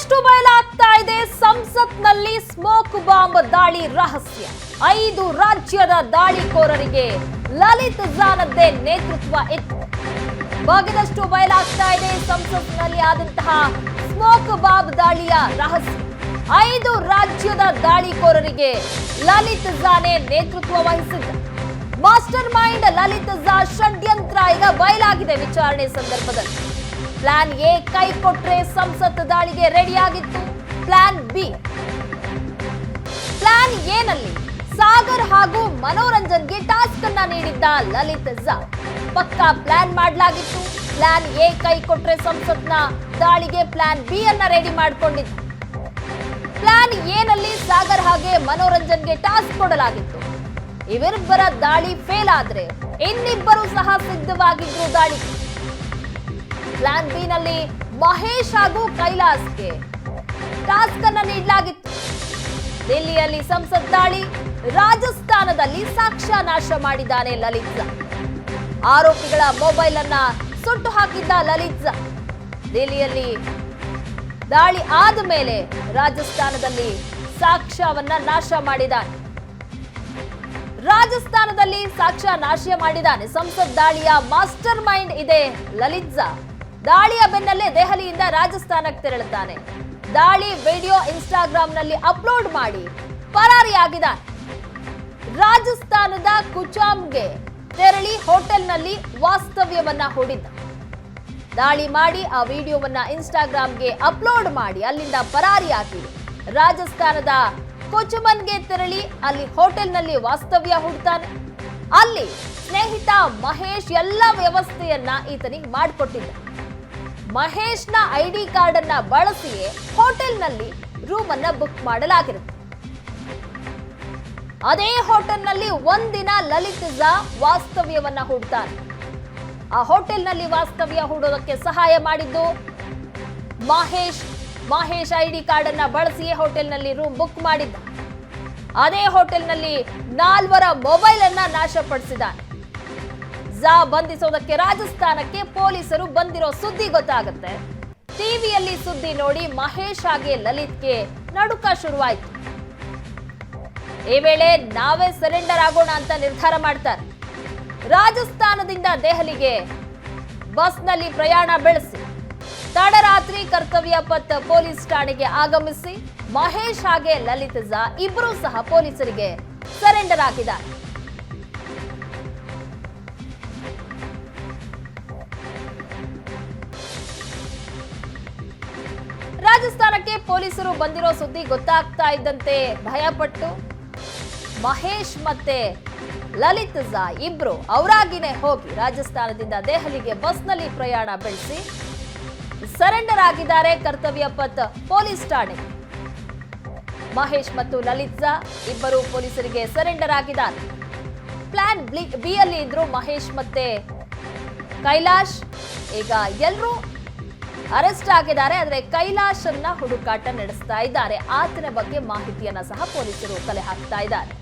ಮತ್ತಷ್ಟು ಬಯಲಾಗ್ತಾ ಇದೆ ಸಂಸತ್ನಲ್ಲಿ ಸ್ಮೋಕ್ ಬಾಂಬ್ ದಾಳಿ ರಹಸ್ಯ. ಐದು ರಾಜ್ಯದ ದಾಳಿಕೋರರಿಗೆ ಲಲಿತ್ ಜಾನದ್ದೇ ನೇತೃತ್ವ ಇತ್ತು ಬಾಗಿದಷ್ಟು ಬಯಲಾಗ್ತಾ ಇದೆ ಸಂಸತ್ನಲ್ಲಿ ಆದಂತಹ ಸ್ಮೋಕ್ ಬಾಂಬ್ ದಾಳಿಯ ರಹಸ್ಯ. ಐದು ರಾಜ್ಯದ ದಾಳಿಕೋರರಿಗೆ ಲಲಿತ್ ಜಾನೆ ನೇತೃತ್ವ ವಹಿಸಿದ್ದ. ಮಾಸ್ಟರ್ ಮೈಂಡ್ ಲಲಿತ್ ಜಾ ಷಡ್ಯಂತ್ರ ಈಗ ಬಯಲಾಗಿದೆ ವಿಚಾರಣೆ ಸಂದರ್ಭದಲ್ಲಿ. ಪ್ಲಾನ್ ಎ ಕೈ ಕೊಟ್ರೆ ಸಂಸತ್ ದಾಳಿಗೆ ರೆಡಿಯಾಗಿತ್ತು. ಪ್ಲಾನ್ ಬಿ ಪ್ಲಾನ್ ಎನಲ್ಲಿ ಸಾಗರ್ ಹಾಗೂ ಮನೋರಂಜನ್ಗೆ ಟಾಸ್ಕ್ ಅನ್ನ ನೀಡಿದ್ದ ಲಲಿತ್ ಝಾ. ಪಕ್ಕಾ ಪ್ಲಾನ್ ಮಾಡಲಾಗಿತ್ತು. ಪ್ಲಾನ್ ಎ ಕೈ ಕೊಟ್ರೆ ಸಂಸತ್ನ ದಾಳಿಗೆ ಪ್ಲಾನ್ ಬಿ ಅನ್ನ ರೆಡಿ ಮಾಡ್ಕೊಂಡಿತ್ತು. ಪ್ಲಾನ್ ಎನಲ್ಲಿ ಸಾಗರ್ ಹಾಗೆ ಮನೋರಂಜನ್ಗೆ ಟಾಸ್ಕ್ ಕೊಡಲಾಗಿತ್ತು. ಇವರಿಬ್ಬರ ದಾಳಿ ಫೇಲ್ ಆದ್ರೆ ಇನ್ನಿಬ್ಬರು ಸಹ ಸಿದ್ಧವಾಗಿದ್ರು ದಾಳಿ. ಪ್ಲಾನ್ ಬಿ ನಲ್ಲಿ ಮಹೇಶ್ ಹಾಗೂ ಕೈಲಾಸ್ಗೆ ಟಾಸ್ಕ್ ಅನ್ನ ನೀಡಲಾಗಿತ್ತು ದಿಲ್ಲಿಯಲ್ಲಿ ಸಂಸತ್ ದಾಳಿ, ರಾಜಸ್ಥಾನದಲ್ಲಿ ಸಾಕ್ಷ್ಯ ನಾಶ ಮಾಡಿದ್ದಾನೆ ಲಲಿತ್. ಆರೋಪಿಗಳ ಮೊಬೈಲ್ ಅನ್ನ ಸುಟ್ಟು ಹಾಕಿದ್ದ ಲಲಿತ್. ದಿಲ್ಲಿಯಲ್ಲಿ ದಾಳಿ ಆದ ಮೇಲೆ ರಾಜಸ್ಥಾನದಲ್ಲಿ ಸಾಕ್ಷ್ಯವನ್ನ ನಾಶ ಮಾಡಿದ್ದಾನೆ ರಾಜಸ್ಥಾನದಲ್ಲಿ ಸಾಕ್ಷ್ಯ ನಾಶ ಮಾಡಿದ್ದಾನೆ ಸಂಸತ್ ದಾಳಿಯ ಮಾಸ್ಟರ್ ಮೈಂಡ್ ಇದೆ ಲಲಿತ್ ಝಾ. ದಾಳಿಯ ಬೆನ್ನಲ್ಲೇ ದೆಹಲಿಯಿಂದ ರಾಜಸ್ಥಾನಕ್ಕೆ ತೆರಳುತ್ತಾನೆ. ದಾಳಿ ವಿಡಿಯೋ ಇನ್ಸ್ಟಾಗ್ರಾಂನಲ್ಲಿ ಅಪ್ಲೋಡ್ ಮಾಡಿ ಪರಾರಿಯಾಗಿದ ರಾಜಸ್ಥಾನದ ಕುಚಾಮ್ಗೆ ತೆರಳಿ ಹೋಟೆಲ್ನಲ್ಲಿ ವಾಸ್ತವ್ಯವನ್ನ ಹೂಡಿದ್ದ. ದಾಳಿ ಮಾಡಿ ಆ ವಿಡಿಯೋವನ್ನ ಇನ್ಸ್ಟಾಗ್ರಾಂಗೆ ಅಪ್ಲೋಡ್ ಮಾಡಿ ಅಲ್ಲಿಂದ ಪರಾರಿಯಾಗಿ ರಾಜಸ್ಥಾನದ ಕೊಚುಮನ್ಗೆ ತೆರಳಿ ಅಲ್ಲಿ ಹೋಟೆಲ್ನಲ್ಲಿ ವಾಸ್ತವ್ಯ ಹುಡ್ತಾನೆ. ಅಲ್ಲಿ ಸ್ನೇಹಿತ ಮಹೇಶ್ ಎಲ್ಲ ವ್ಯವಸ್ಥೆಯನ್ನ ಈತನಿಗೆ ಮಾಡಿಕೊಟ್ಟಿದ್ದ. ಮಹೇಶ್ನ ಐ ಡಿ ಕಾರ್ಡನ್ನು ಬಳಸಿಯೇ ಹೋಟೆಲ್ನಲ್ಲಿ ರೂಮನ್ನು ಬುಕ್ ಮಾಡಲಾಗಿರುತ್ತೆ. ಅದೇ ಹೋಟೆಲ್ನಲ್ಲಿ ಒಂದಿನ ಲಲಿತ್ ಝಾ ವಾಸ್ತವ್ಯವನ್ನ ಹೂಡ್ತಾನೆ. ಆ ಹೋಟೆಲ್ನಲ್ಲಿ ವಾಸ್ತವ್ಯ ಹೂಡೋದಕ್ಕೆ ಸಹಾಯ ಮಾಡಿದ್ದು ಮಹೇಶ್ ಮಹೇಶ್ ಐ ಡಿ ಕಾರ್ಡನ್ನು ಬಳಸಿಯೇ ಹೋಟೆಲ್ನಲ್ಲಿ ರೂಮ್ ಬುಕ್ ಮಾಡಿದ್ದ. ಅದೇ ಹೋಟೆಲ್ನಲ್ಲಿ ನಾಲ್ವರ ಮೊಬೈಲ್ ಅನ್ನ ನಾಶಪಡಿಸಿದ್ದಾನೆ. ಝಾ ಬಂಧಿಸೋದಕ್ಕೆ ರಾಜಸ್ಥಾನಕ್ಕೆ ಪೊಲೀಸರು ಬಂದಿರೋ ಸುದ್ದಿ ಗೊತ್ತಾಗುತ್ತೆ. ಟಿವಿಯಲ್ಲಿ ಸುದ್ದಿ ನೋಡಿ ಮಹೇಶ್ ಹಾಗೆ ಲಲಿತ್ಗೆ ನಡುಕ ಶುರುವಾಯಿತು. ಈ ವೇಳೆ ನಾವೇ ಸರೆಂಡರ್ ಆಗೋಣ ಅಂತ ನಿರ್ಧಾರ ಮಾಡ್ತಾರೆ. ರಾಜಸ್ಥಾನದಿಂದ ದೆಹಲಿಗೆ ಬಸ್ನಲ್ಲಿ ಪ್ರಯಾಣ ಬೆಳೆಸಿ. ತಡರಾತ್ರಿ ಕರ್ತವ್ಯ ಪಥ ಪೊಲೀಸ್ ಠಾಣೆಗೆ ಆಗಮಿಸಿ ಮಹೇಶ್ ಹಾಗೆ ಲಲಿತ್ ಝಾ ಇಬ್ಬರೂ ಸಹ ಪೊಲೀಸರಿಗೆ ಸರೆಂಡರ್ ಆಗಿದ್ದಾರೆ. ರಾಜಸ್ಥಾನಕ್ಕೆ ಪೊಲೀಸರು ಬಂದಿರೋ ಸುದ್ದಿ ಗೊತ್ತಾಗ್ತಾ ಇದ್ದಂತೆ ಭಯಪಟ್ಟು ಮಹೇಶ್ ಮತ್ತೆ ಲಲಿತ್ ಝಾ ಇಬ್ರು ಅವರಾಗಿನೇ ಹೋಗಿ ರಾಜಸ್ಥಾನದಿಂದ ದೆಹಲಿಗೆ ಬಸ್ನಲ್ಲಿ ಪ್ರಯಾಣ ಬೆಳೆಸಿ ಸರೆಂಡರ್ ಆಗಿದ್ದಾರೆ. ಕರ್ತವ್ಯ ಪತ್ ಪೊಲೀಸ್ ಠಾಣೆ. ಮಹೇಶ್ ಮತ್ತು ಲಲಿತ್ ಝಾ ಇಬ್ಬರು ಪೊಲೀಸರಿಗೆ ಸರೆಂಡರ್ ಆಗಿದ್ದಾರೆ. ಪ್ಲಾನ್ ಬಿ ಅಲ್ಲಿ ಇದ್ರು ಮಹೇಶ್ ಮತ್ತೆ ಕೈಲಾಶ್. ಈಗ ಎಲ್ಲರೂ ಅರೆಸ್ಟ್ ಆಗಿದ್ದಾರೆ ಆದರೆ ಕೈಲಾಶ್ ಅನ್ನ ಹುಡುಕಾಟ ನಡೆಸ್ತಾ ಇದ್ದಾರೆ. ಆತನ ಬಗ್ಗೆ ಮಾಹಿತಿಯನ್ನ ಸಹ ಪೊಲೀಸರು ಕಲೆ ಹಾಕ್ತಾ ಇದ್ದಾರೆ.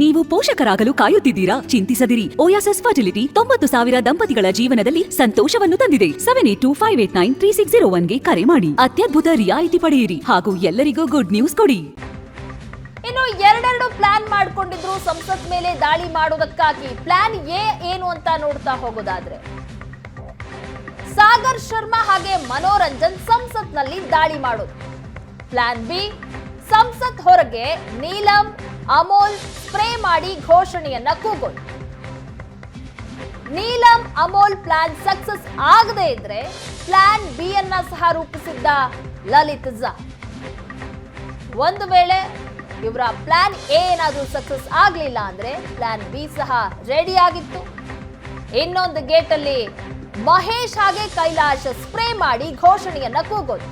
ನೀವು ಪೋಷಕರಾಗಲು ಕಾಯುತ್ತಿದ್ದೀರಾ? ಚಿಂತಿಸದಿರಿ. ಓಯಾಸಸ್ ಫರ್ಟಿಲಿಟಿ ತೊಂಬತ್ತು ಸಾವಿರ ದಂಪತಿಗಳ ಜೀವನದಲ್ಲಿ ಸಂತೋಷವನ್ನು ತಂದಿದೆ. Seven eight two five eight nine three six zero ಒನ್ಗೆ ಕರೆ ಮಾಡಿ. ಅತ್ಯದ್ಭುತ ರಿಯಾಯಿತಿ ಪಡೆಯಿರಿ ಹಾಗೂ ಎಲ್ಲರಿಗೂ ಗುಡ್ ನ್ಯೂಸ್ ಕೊಡಿ. ಇನ್ನು ಎರಡೆರಡು ಪ್ಲಾನ್ ಮಾಡಿಕೊಂಡಿದ್ರು. ಸಂಸತ್ ಮೇಲೆ ದಾಳಿ ಮಾಡುವುದಕ್ಕಾಗಿ ಪ್ಲಾನ್ ಎ ಏನು ಅಂತ ನೋಡ್ತಾ ಹೋಗೋದಾದ್ರೆ. ಸಾಗರ್ ಶರ್ಮಾ ಹಾಗೆ ಮನೋರಂಜನ್ ಸಂಸತ್ನಲ್ಲಿ ದಾಳಿ ಮಾಡೋದು. ಪ್ಲಾನ್ ಬಿ ಸಂಸತ್ ಹೊರಗೆ ನೀಲಂ, ಅಮೋಲ್ ಸ್ಪ್ರೇ ಮಾಡಿ ಘೋಷಣೆಯನ್ನ ಕೂಗೋದು ನೀಲಂ, ಅಮೋಲ್ ಪ್ಲಾನ್ ಸಕ್ಸಸ್ ಆಗದೆ ಇದ್ರೆ ಪ್ಲಾನ್ ಬಿ ಅನ್ನ ಸಹ ರೂಪಿಸಿದ್ದ ಲಲಿತ್ ಝಾ ಒಂದು ವೇಳೆ ಇವರ ಪ್ಲಾನ್ ಎ ಏನಾದರೂ ಸಕ್ಸಸ್ ಆಗಲಿಲ್ಲ ಅಂದ್ರೆ ಪ್ಲಾನ್ ಬಿ ಸಹ ರೆಡಿ ಆಗಿತ್ತು. ಇನ್ನೊಂದು ಗೇಟಲ್ಲಿ ಮಹೇಶ್ ಹಾಗೆ ಕೈಲಾಶ್ ಸ್ಪ್ರೇ ಮಾಡಿ ಘೋಷಣೆಯನ್ನ ಕೂಗೋದು.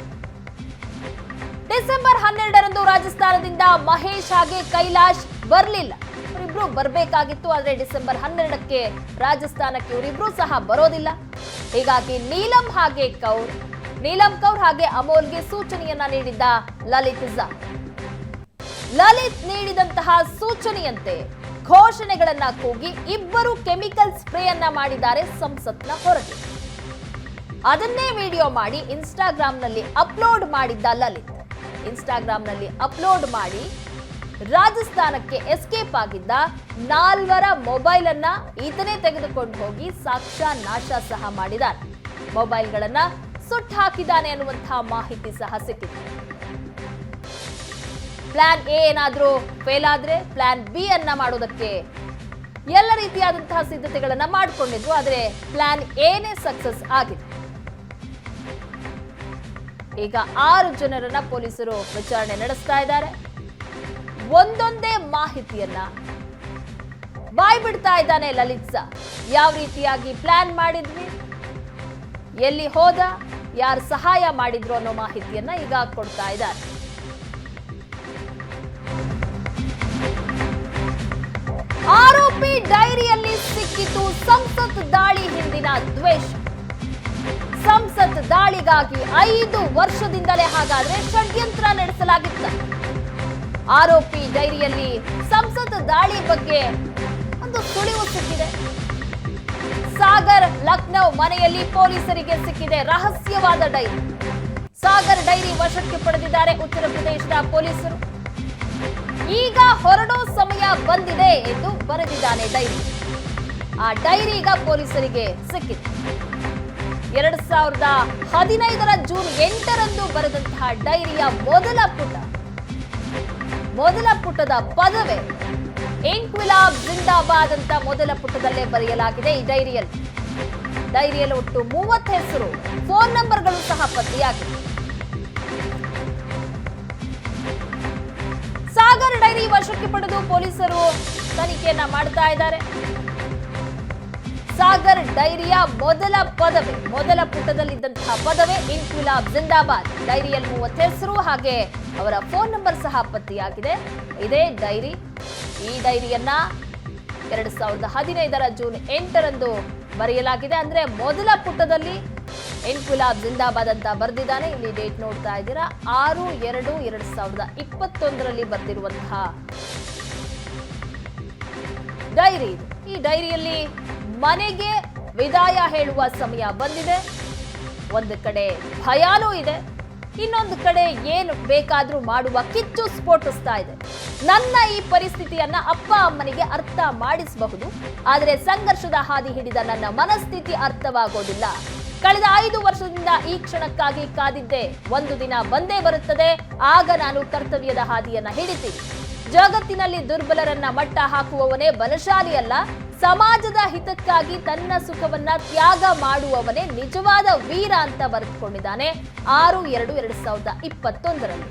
ಡಿಸೆಂಬರ್ ಹನ್ನೆರಡರಂದು ರಾಜಸ್ಥಾನದಿಂದ ಮಹೇಶ್ ಹಾಗೆ ಕೈಲಾಶ್ ಬರಲಿಲ್ಲ. ಇವರಿಬ್ರು ಬರಬೇಕಾಗಿತ್ತು, ಆದ್ರೆ ಡಿಸೆಂಬರ್ ಹನ್ನೆರಡಕ್ಕೆ ರಾಜಸ್ಥಾನಕ್ಕೆ ಇವರಿಬ್ರು ಸಹ ಬರೋದಿಲ್ಲ. ಹೀಗಾಗಿ ನೀಲಂ ಹಾಗೆ ಕೌರ್, ನೀಲಂ ಕೌರ್ ಹಾಗೆ ಅಮೋಲ್ಗೆ ಸೂಚನೆಯನ್ನ ನೀಡಿದ್ದ ಲಲಿತ್ ಝಾ. ಲಲಿತ್ ನೀಡಿದಂತಹ ಸೂಚನೆಯಂತೆ ಘೋಷಣೆಗಳನ್ನ ಕೂಗಿ ಇಬ್ಬರು ಕೆಮಿಕಲ್ ಸ್ಪ್ರೇ ಅನ್ನ ಮಾಡಿದ್ದಾರೆ ಸಂಸತ್ನ ಹೊರಗೆ. ಅದನ್ನೇ ವಿಡಿಯೋ ಮಾಡಿ ಇನ್ಸ್ಟಾಗ್ರಾಂನಲ್ಲಿ ಅಪ್ಲೋಡ್ ಮಾಡಿದ್ದ ಲಲಿತ್. ಇನ್ಸ್ಟಾಗ್ರಾಂನಲ್ಲಿ ಅಪ್ಲೋಡ್ ಮಾಡಿ ರಾಜಸ್ಥಾನಕ್ಕೆ ಎಸ್ಕೇಪ್ ಆಗಿದ್ದ ನಾಲ್ವರ ಮೊಬೈಲ್ ಅನ್ನ ಈತನೇ ತೆಗೆದುಕೊಂಡು ಹೋಗಿ ಸಾಕ್ಷ್ಯ ನಾಶ ಸಹ ಮಾಡಿದ್ದಾರೆ. ಮೊಬೈಲ್ಗಳನ್ನ ಸುಟ್ಟು ಹಾಕಿದ್ದಾನೆ ಅನ್ನುವಂತಹ ಮಾಹಿತಿ ಸಹ ಸಿಕ್ಕಿದೆ. ಪ್ಲಾನ್ ಎ ಏನಾದರೂ ಫೇಲ್ ಆದರೆ ಪ್ಲಾನ್ ಬಿ ಅನ್ನ ಮಾಡೋದಕ್ಕೆ ಎಲ್ಲ ರೀತಿಯಾದಂತಹ ಸಿದ್ಧತೆಗಳನ್ನು ಮಾಡಿಕೊಂಡಿದ್ರು, ಆದರೆ ಪ್ಲಾನ್ ಎನೇ ಸಕ್ಸಸ್ ಆಗಿದೆ. ಈಗ ಆರು ಜನರನ್ನ ಪೊಲೀಸರು ವಿಚಾರಣೆ ನಡೆಸ್ತಾ ಇದ್ದಾರೆ. ಒಂದೊಂದೇ ಮಾಹಿತಿಯನ್ನ ಬಾಯ್ ಬಿಡ್ತಾ ಇದ್ದಾನೆ ಲಲಿತ್ ಸಾ ಯಾವ ರೀತಿಯಾಗಿ ಪ್ಲಾನ್ ಮಾಡಿದ್ವಿ? ಎಲ್ಲಿ ಹೋದ? ಯಾರು ಸಹಾಯ ಮಾಡಿದ್ರು ಅನ್ನೋ ಮಾಹಿತಿಯನ್ನ ಈಗ ಕೊಡ್ತಾ ಇದ್ದಾರೆ. ಆರೋಪಿ ಡೈರಿಯಲ್ಲಿ ಸಿಕ್ಕಿತು ಸಂಸತ್ ದಾಳಿ ಹಿಂದಿನ ದ್ವೇಷ. ಸಂಸತ್ ದಾಳಿಗಾಗಿ ಐದು ವರ್ಷದಿಂದಲೇ ಹಾಗಾದ್ರೆ ಷಡ್ಯಂತ್ರ ನಡೆಸಲಾಗಿತ್ತು. ಆರೋಪಿ ಡೈರಿಯಲ್ಲಿ ಸಂಸತ್ ದಾಳಿ ಬಗ್ಗೆ ಒಂದು ಸುಳಿವು ಸಿಕ್ಕಿದೆ. ಸಾಗರ್ ಲಖನೌ ಮನೆಯಲ್ಲಿ ಪೊಲೀಸರಿಗೆ ಸಿಕ್ಕಿದೆ ರಹಸ್ಯವಾದ ಡೈರಿ. ಸಾಗರ್ ಡೈರಿ ವಶಕ್ಕೆ ಪಡೆದಿದ್ದಾರೆ ಉತ್ತರ ಪ್ರದೇಶದ ಪೊಲೀಸರು. ಈಗ ಹೊರಡೋ ಸಮಯ ಬಂದಿದೆ ಎಂದು ಬರೆದಿದ್ದಾನೆ ಡೈರಿ. ಆ ಡೈರಿ ಈಗ ಪೊಲೀಸರಿಗೆ ಸಿಕ್ಕಿತು ಎರಡ್ ಸಾವಿರದ ಹದಿನೈದರ ಜೂನ್ ಎಂಟರಂದು ಬರೆದಂತಹ ಡೈರಿಯ ಮೊದಲ ಪುಟ. ಮೊದಲ ಪುಟದ ಪದವೇ ಇನ್ಕ್ವಿಲಾಬ್ ಜಿಂದಾಬಾದ್ ಅಂತ ಮೊದಲ ಪುಟದಲ್ಲೇ ಬರೆಯಲಾಗಿದೆ ಈ ಡೈರಿಯಲ್ಲಿ. ಡೈರಿಯಲ್ಲಿ ಒಟ್ಟು ಮೂವತ್ತು ಹೆಸರು, ಫೋನ್ ನಂಬರ್ಗಳು ಸಹ ಪತ್ತೆಯಾಗಿವೆ. ವಶಕ್ಕೆ ಪಡೆದು ಪೊಲೀಸರು ತನಿಖೆಯನ್ನ ಮಾಡ್ತಾ ಇದ್ದಾರೆ. ಸಾಗರ್ ಡೈರಿಯ ಮೊದಲ ಪದವಿ, ಮೊದಲ ಪುಟದಲ್ಲಿದ್ದಂತಹ ಪದವೇ ಇನ್ಕ್ವಿಲಾಬ್ ಜಿಂದಾಬಾದ್. ಡೈರಿಯಲ್ಲಿ ಮೂವತ್ತು ಹೆಸರು ಹಾಗೆ ಅವರ ಫೋನ್ ನಂಬರ್ ಸಹ ಪತ್ತೆಯಾಗಿದೆ. ಇದೇ ಡೈರಿ. ಈ ಡೈರಿಯನ್ನ ಎರಡ್ ಸಾವಿರದ ಹದಿನೈದರ ಜೂನ್ ಎಂಟರಂದು ಬರೆಯಲಾಗಿದೆ. ಅಂದ್ರೆ ಮೊದಲ ಪುಟದಲ್ಲಿ ಇನ್ಕ್ವಿಲಾಬ್ ಜಿಂದಾಬಾದ್ ಅಂತ ಬರೆದಿದ್ದಾನೆ. ಇಲ್ಲಿ ಡೇಟ್ ನೋಡ್ತಾ ಇದ್ದೀರಾ. ಆರು, ಎರಡು ಎರಡು ಸಾವಿರದ ಇಪ್ಪತ್ತೊಂದರಲ್ಲಿ ಬರೆದಿರುವಂತಹ ಡೈರಿ ಈ ಡೈರಿಯಲ್ಲಿ ಮನೆಗೆ ವಿದಾಯ ಹೇಳುವ ಸಮಯ ಬಂದಿದೆ. ಒಂದು ಕಡೆ ಭಯಾನೂ ಇದೆ. ಇನ್ನೊಂದು ಕಡೆ ಏನು ಬೇಕಾದ್ರೂ ಮಾಡುವ ಕಿಚ್ಚು ಸ್ಫೋಟಿಸ್ತಾ ಇದೆ. ನನ್ನ ಈ ಪರಿಸ್ಥಿತಿಯನ್ನ ಅಪ್ಪ ಅಮ್ಮನಿಗೆ ಅರ್ಥ ಮಾಡಿಸಬಹುದು. ಆದರೆ ಸಂಘರ್ಷದ ಹಾದಿ ಹಿಡಿದ ನನ್ನ ಮನಸ್ಥಿತಿ ಅರ್ಥವಾಗೋದಿಲ್ಲ. ಕಳೆದ ಐದು ವರ್ಷದಿಂದ ಈ ಕ್ಷಣಕ್ಕಾಗಿ ಕಾದಿದ್ದೆ. ಒಂದು ದಿನ ಬಂದೇ ಬರುತ್ತದೆ. ಆಗ ನಾನು ಕರ್ತವ್ಯದ ಹಾದಿಯನ್ನ ಹಿಡಿತೀನಿ. ಜಗತ್ತಿನಲ್ಲಿ ದುರ್ಬಲರನ್ನ ಮಟ್ಟ ಹಾಕುವವನೇ ಬಲಶಾಲಿಯಲ್ಲ. ಸಮಾಜದ ಹಿತಕ್ಕಾಗಿ ತನ್ನ ಸುಖವನ್ನ ತ್ಯಾಗ ಮಾಡುವವನೇ ನಿಜವಾದ ವೀರ ಅಂತ ಬರೆದುಕೊಂಡಿದ್ದಾನೆ. ಆರು ಎರಡು ಎರಡು ಸಾವಿರದ ಇಪ್ಪತ್ತೊಂದರಲ್ಲಿ.